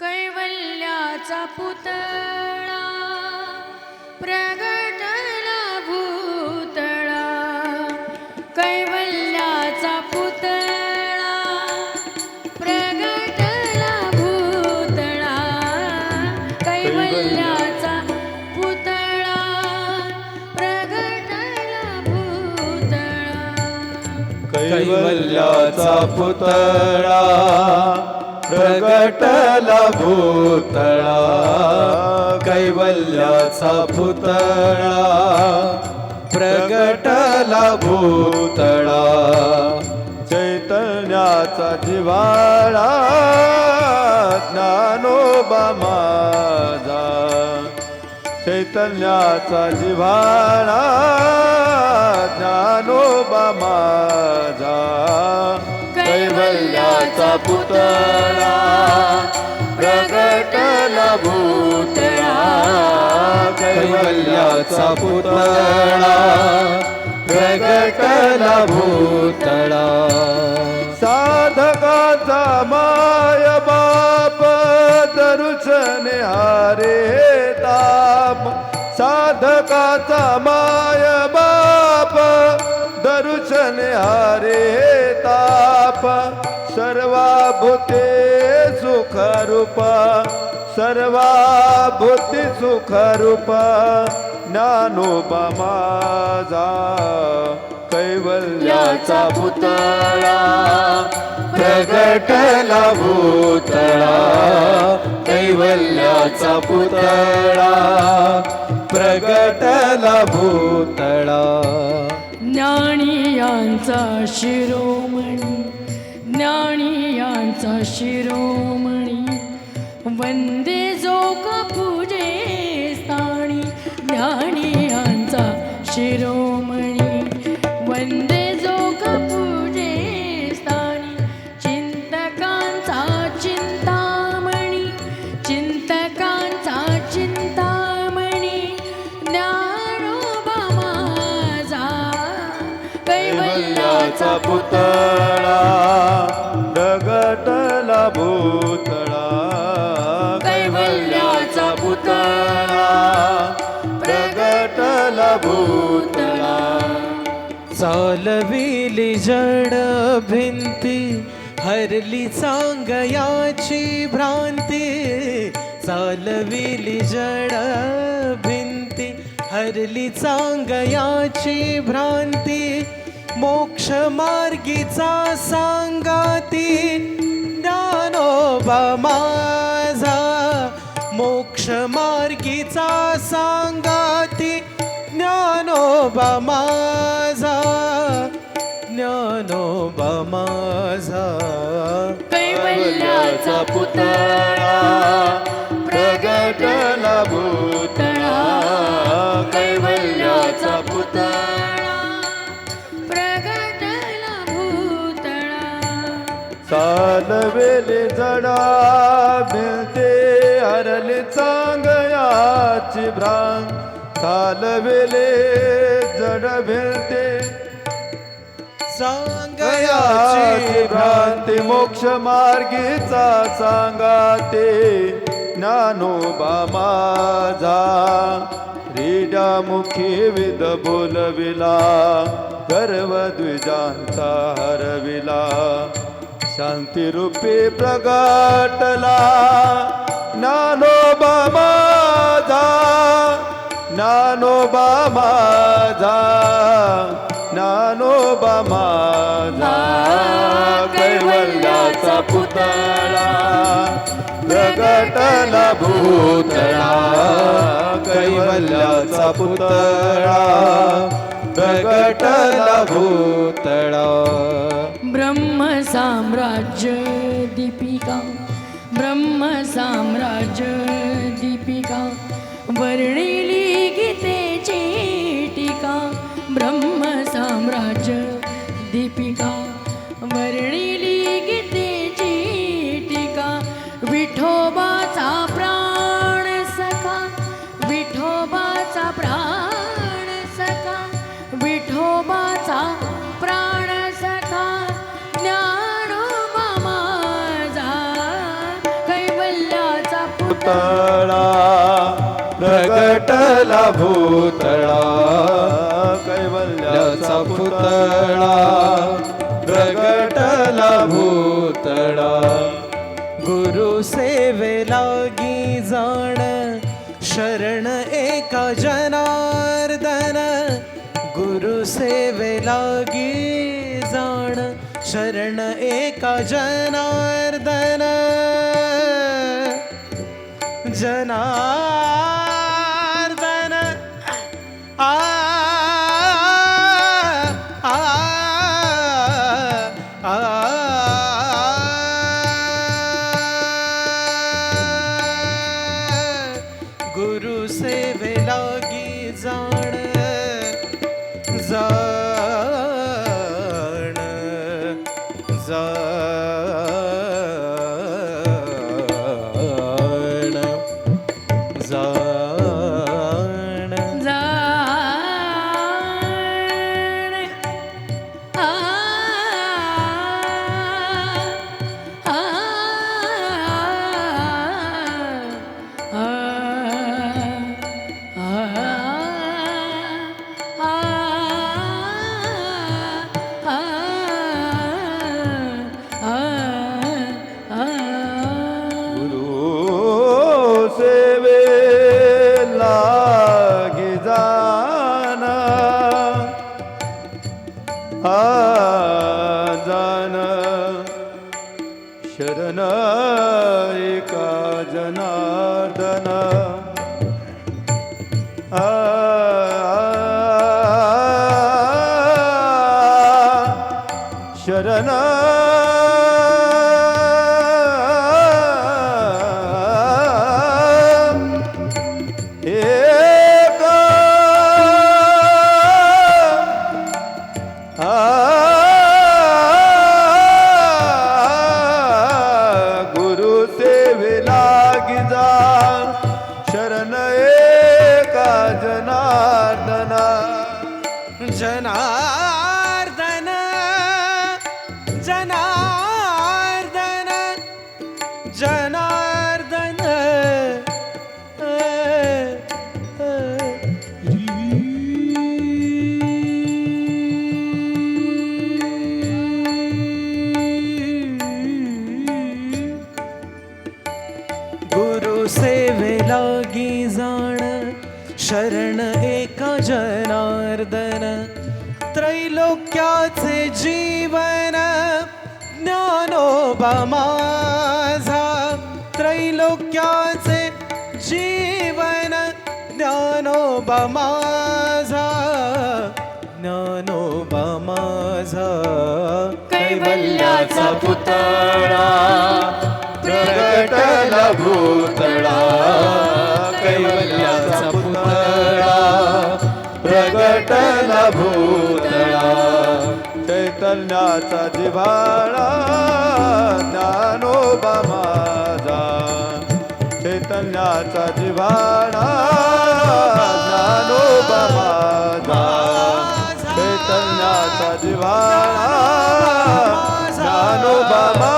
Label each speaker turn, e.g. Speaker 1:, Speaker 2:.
Speaker 1: कैवल्याचा पुतळा प्रगटला भूतळा. कैवल्याचा पुतळा प्रगटला भूतळा. कैवल्याचा पुतळा प्रगटला भूतळा.
Speaker 2: कैवल्याचा पुतळा प्रगटला भूतळा कैवल्याचा भूतळा प्रगटला भूतळा चैतन्याचा जिवाळा ज्ञानोबा माझा. चैतन्याचा जिव्हाळा ज्ञानोबा माझा. कैवल्याचा प्रगटला भूतळा कैवल्याचा पुतळा प्रगटला भूतळा साधकाचा माय बाप दरुशने हारे ताप. साधकाचा माय बाप दरुशने हारे सर्वा भूते सुख रूप सर्वा भूती सुख रूप ज्ञानोबा माझा कैवल्याचा पुतळा प्रगटला भूतळा कैवल्याचा पुतळा प्रगटला भूतळा.
Speaker 1: ज्ञानियांचा शिरोमणी ज्ञानियांचा शिरोमणी वंदे जो का पूजे स्थानी ज्ञानियांचा शिरोमणी. वंदे जो का पूजे स्थानी चिंतकांचा चिंतामणी चिंतकांचा चिंतामणी. ज्ञानोबा माझा
Speaker 2: कैवल्याचा पुतळा.
Speaker 3: चालविली जड भिंती हरली सांगयाची भ्रांती. चालविली जड भिंती हरली सांगयाची भ्रांती. मोक्ष मार्गीचा सांगाती ज्ञानोबा माझा. मोक्ष मार्गीचा सांगाती ज्ञानोबा माझा ज्ञानोबा माझा.
Speaker 1: कैवल्याचा
Speaker 2: पुतळा प्रगटला भूतळा. कैवल्याचा पुतळा
Speaker 1: प्रगटला भूतळा.
Speaker 2: चालवेले जडा मिळते हरले चांगयाची भ्रांत. चालवेले जड भिळते
Speaker 3: सांगयाची
Speaker 2: गयाची भ्रांती मोक्ष मार्गीचा सांगाते. ज्ञानोबा माझा क्रीडामुखी विद बोलविला. गर्व द्विजांचा हरविला. शांती रूपी प्रगटला ज्ञानोबा नानोबा माझा नानोबा माझा कैवल्याचा पुतळा प्रगटला भूतळा कैवल्याचा पुतळा प्रगटला भूतळा.
Speaker 1: ब्रह्म साम्राज्य दीपिका ब्रह्म साम्राज्य दीपिका वर्णिली गीतेची टीका ब्रह्म साम्राज्य दीपिका. वर्णिली गीतेची टीका विठोबाचा प्राण सखा विठोबाचा प्राण सखा विठोबाचा प्राण सखा. ज्ञानोबा माझा कैवल्याचा
Speaker 2: पुतळा. प्रगटला भूतळा कैवल्याचा पुतळा. प्रगटला भूतळा.
Speaker 3: गुरु सेवे लागी जाण शरण एका जनार्दन. गुरु सेवे लागी जाण शरण एका जनार्दन. जना आ जाण
Speaker 2: शरण एका जनार्दन आ जनार्दन।
Speaker 3: गुरु सेवे लागी जाण शरण एका जनार्दन। त्रैलोक्याचे जीवन ज्ञानोबा माझा। त्रैलोक्याचे जीवन? ज्ञानोबा माझा ज्ञानोबा माझा.
Speaker 1: कैवल्याचा
Speaker 2: पुतळा प्रगटला भूतळा. कैवल्याचा पुतळा प्रगटला भूतळा. चैतन्याचा जिव्हाळा ज्ञानोबा माझा. अनन्याचा जिव्हाणा ज्ञानोबा चैतन्याचा जिव्हाणा बाबा